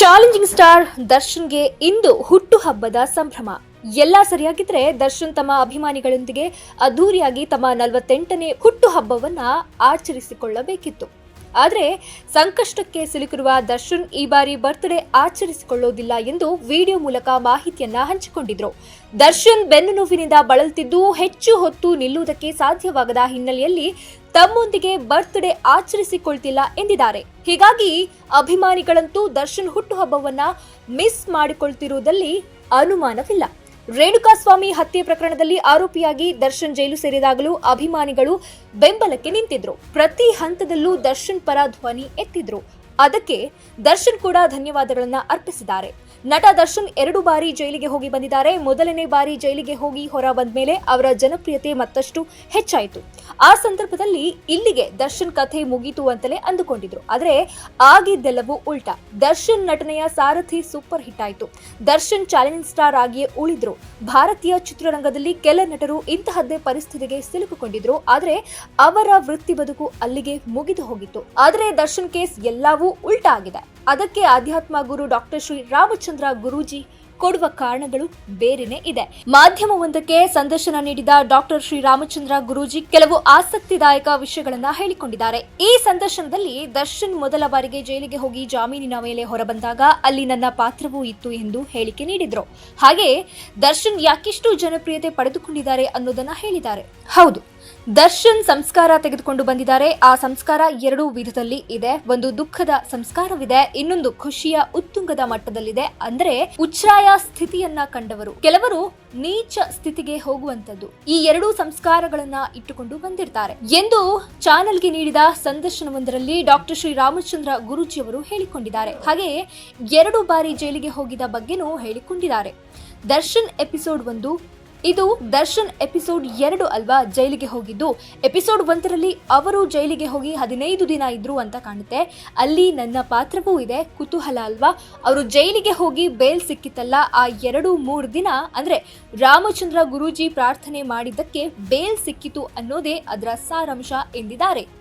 Challenging star ದರ್ಶನ್ಗೆ ಇಂದು ಹುಟ್ಟುಹಬ್ಬದ ಸಂಭ್ರಮ. ಎಲ್ಲ ಸರಿಯಾಗಿದ್ರೆ ದರ್ಶನ್ ತಮ್ಮ ಅಭಿಮಾನಿಗಳೊಂದಿಗೆ ಅದ್ದೂರಿಯಾಗಿ ತಮ್ಮ ನಲವತ್ತೆಂಟನೇ ಹುಟ್ಟುಹಬ್ಬವನ್ನ ಆಚರಿಸಿಕೊಳ್ಳಬೇಕಿತ್ತು. ಆದರೆ ಸಂಕಷ್ಟಕ್ಕೆ ಸಿಲುಕಿರುವ ದರ್ಶನ್ ಈ ಬಾರಿ ಬರ್ತ್ಡೇ ಆಚರಿಸಿಕೊಳ್ಳೋದಿಲ್ಲ ಎಂದು ವಿಡಿಯೋ ಮೂಲಕ ಮಾಹಿತಿಯನ್ನ ಹಂಚಿಕೊಂಡಿದ್ರು. ದರ್ಶನ್ ಬೆನ್ನು ನೋವಿನಿಂದ ಬಳಲ್ತಿದ್ದು ಹೆಚ್ಚು ಹೊತ್ತು ನಿಲ್ಲುವುದಕ್ಕೆ ಸಾಧ್ಯವಾಗದ ಹಿನ್ನೆಲೆಯಲ್ಲಿ ತಮ್ಮೊಂದಿಗೆ ಬರ್ತ್ಡೇ ಆಚರಿಸಿಕೊಳ್ತಿಲ್ಲ ಎಂದಿದ್ದಾರೆ. ಹೀಗಾಗಿ ಅಭಿಮಾನಿಗಳಂತೂ ದರ್ಶನ್ ಹುಟ್ಟುಹಬ್ಬವನ್ನ ಮಿಸ್ ಮಾಡಿಕೊಳ್ತಿರುವುದಲ್ಲಿ ಅನುಮಾನವಿಲ್ಲ. ರೇಣುಕಾಸ್ವಾಮಿ ಹತ್ಯೆ ಪ್ರಕರಣದಲ್ಲಿ ಆರೋಪಿಯಾಗಿ ದರ್ಶನ್ ಜೈಲು ಸೇರಿದಾಗಲೂ ಅಭಿಮಾನಿಗಳು ಬೆಂಬಲಕ್ಕೆ ನಿಂತಿದ್ರು. ಪ್ರತಿ ಹಂತದಲ್ಲೂ ದರ್ಶನ್ ಪರ ಧ್ವನಿ ಎತ್ತಿದ್ರು. ಅದಕ್ಕೆ ದರ್ಶನ್ ಕೂಡ ಧನ್ಯವಾದಗಳನ್ನು ಅರ್ಪಿಸಿದ್ದಾರೆ. ನಟ ದರ್ಶನ್ ಎರಡು ಬಾರಿ ಜೈಲಿಗೆ ಹೋಗಿ ಬಂದಿದ್ದಾರೆ. ಮೊದಲನೇ ಬಾರಿ ಜೈಲಿಗೆ ಹೋಗಿ ಹೊರ ಬಂದ ಮೇಲೆ ಅವರ ಜನಪ್ರಿಯತೆ ಮತ್ತಷ್ಟು ಹೆಚ್ಚಾಯಿತು. ಆ ಸಂದರ್ಭದಲ್ಲಿ ಇಲ್ಲಿಗೆ ದರ್ಶನ್ ಕಥೆ ಮುಗೀತು ಅಂತಲೇ ಅಂದುಕೊಂಡಿದ್ರು. ಆದರೆ ಆಗಿದ್ದೆಲ್ಲವೂ ಉಲ್ಟಾ. ದರ್ಶನ್ ನಟನೆಯ ಸಾರಥಿ ಸೂಪರ್ ಹಿಟ್ ಆಯಿತು. ದರ್ಶನ್ ಚಾಲೆಂಜಿಂಗ್ ಸ್ಟಾರ್ ಆಗಿಯೇ ಉಳಿದ್ರು. ಭಾರತೀಯ ಚಿತ್ರರಂಗದಲ್ಲಿ ಕೆಲ ನಟರು ಇಂತಹದ್ದೇ ಪರಿಸ್ಥಿತಿಗೆ ಸಿಲುಕಿಕೊಂಡಿದ್ರು. ಆದರೆ ಅವರ ವೃತ್ತಿ ಬದುಕು ಅಲ್ಲಿಗೆ ಮುಗಿದು ಹೋಗಿತ್ತು. ಆದರೆ ದರ್ಶನ್ ಕೇಸ್ ಎಲ್ಲವೂ ಉಲ್ಟಾ ಆಗಿದೆ. ಅದಕ್ಕೆ ಆಧ್ಯಾತ್ಮ ಗುರು ಡಾಕ್ಟರ್ ಶ್ರೀ ರಾಮಚಂದ್ರ ಗುರೂಜಿ ಕೊಡುವ ಕಾರಣಗಳು ಬೇರೆನೇ ಇದೆ. ಮಾಧ್ಯಮವೊಂದಕ್ಕೆ ಸಂದರ್ಶನ ನೀಡಿದ ಡಾಕ್ಟರ್ ಶ್ರೀ ರಾಮಚಂದ್ರ ಗುರೂಜಿ ಕೆಲವು ಆಸಕ್ತಿದಾಯಕ ವಿಷಯಗಳನ್ನ ಹೇಳಿಕೊಂಡಿದ್ದಾರೆ. ಈ ಸಂದರ್ಶನದಲ್ಲಿ ದರ್ಶನ್ ಮೊದಲ ಬಾರಿಗೆ ಜೈಲಿಗೆ ಹೋಗಿ ಜಾಮೀನಿನ ಮೇಲೆ ಹೊರಬಂದಾಗ ಅಲ್ಲಿ ನನ್ನ ಪಾತ್ರವೂ ಇತ್ತು ಎಂದು ಹೇಳಿಕೆ ನೀಡಿದ್ರು. ಹಾಗೆ ದರ್ಶನ್ ಯಾಕಿಷ್ಟು ಜನಪ್ರಿಯತೆ ಪಡೆದುಕೊಂಡಿದ್ದಾರೆ ಅನ್ನೋದನ್ನ ಹೇಳಿದ್ದಾರೆ. ಹೌದು. ದರ್ಶನ್ ಸಂಸ್ಕಾರ ತೆಗೆದುಕೊಂಡು ಬಂದಿದ್ದಾರೆ. ಆ ಸಂಸ್ಕಾರ ಎರಡು ವಿಧದಲ್ಲಿ ಇದೆ. ಒಂದು ದುಃಖದ ಸಂಸ್ಕಾರವಿದೆ, ಇನ್ನೊಂದು ಖುಷಿಯ ಉತ್ತುಂಗದ ಮಟ್ಟದಲ್ಲಿದೆ. ಅಂದ್ರೆ ಉಚ್ಛ್ರಾಯ ಸ್ಥಿತಿಯನ್ನ ಕಂಡವರು. ಕೆಲವರು ನೀಚ ಸ್ಥಿತಿಗೆ ಹೋಗುವಂತದ್ದು ಈ ಎರಡೂ ಸಂಸ್ಕಾರಗಳನ್ನ ಇಟ್ಟುಕೊಂಡು ಬಂದಿರ್ತಾರೆ. ಎಂದು ಚಾನೆಲ್ಗೆ ನೀಡಿದ ಸಂದರ್ಶನವೊಂದರಲ್ಲಿ ಡಾಕ್ಟರ್ ಶ್ರೀ ರಾಮಚಂದ್ರ ಗುರೂಜಿಯವರು ಹೇಳಿಕೊಂಡಿದ್ದಾರೆ. ಹಾಗೆ ಎರಡು ಬಾರಿ ಜೈಲಿಗೆ ಹೋಗಿದ ಬಗ್ಗೆನೂ ಹೇಳಿಕೊಂಡಿದ್ದಾರೆ. ದರ್ಶನ್ ಎಪಿಸೋಡ್ ಒಂದು ಇದು ದರ್ಶನ್ ಎಪಿಸೋಡ್ ಎರಡು ಅಲ್ವಾ? ಜೈಲಿಗೆ ಹೋಗಿದ್ದು. ಎಪಿಸೋಡ್ ಒಂದರಲ್ಲಿ ಅವರು ಜೈಲಿಗೆ ಹೋಗಿ ಹದಿನೈದು ದಿನ ಇದ್ರು ಅಂತ ಕಾಣುತ್ತೆ. ಅಲ್ಲಿ ನನ್ನ ಪಾತ್ರವೂ ಇದೆ. ಕುತೂಹಲ ಅಲ್ವಾ? ಅವರು ಜೈಲಿಗೆ ಹೋಗಿ ಬೇಲ್ ಸಿಕ್ಕಿತ್ತಲ್ಲ, ಆ ಎರಡು ಮೂರು ದಿನ, ಅಂದ್ರೆ ರಾಮಚಂದ್ರ ಗುರೂಜಿ ಪ್ರಾರ್ಥನೆ ಮಾಡಿದ್ದಕ್ಕೆ ಬೇಲ್ ಸಿಕ್ಕಿತು ಅನ್ನೋದೇ ಅದರ ಸಾರಾಂಶ ಎಂದಿದ್ದಾರೆ.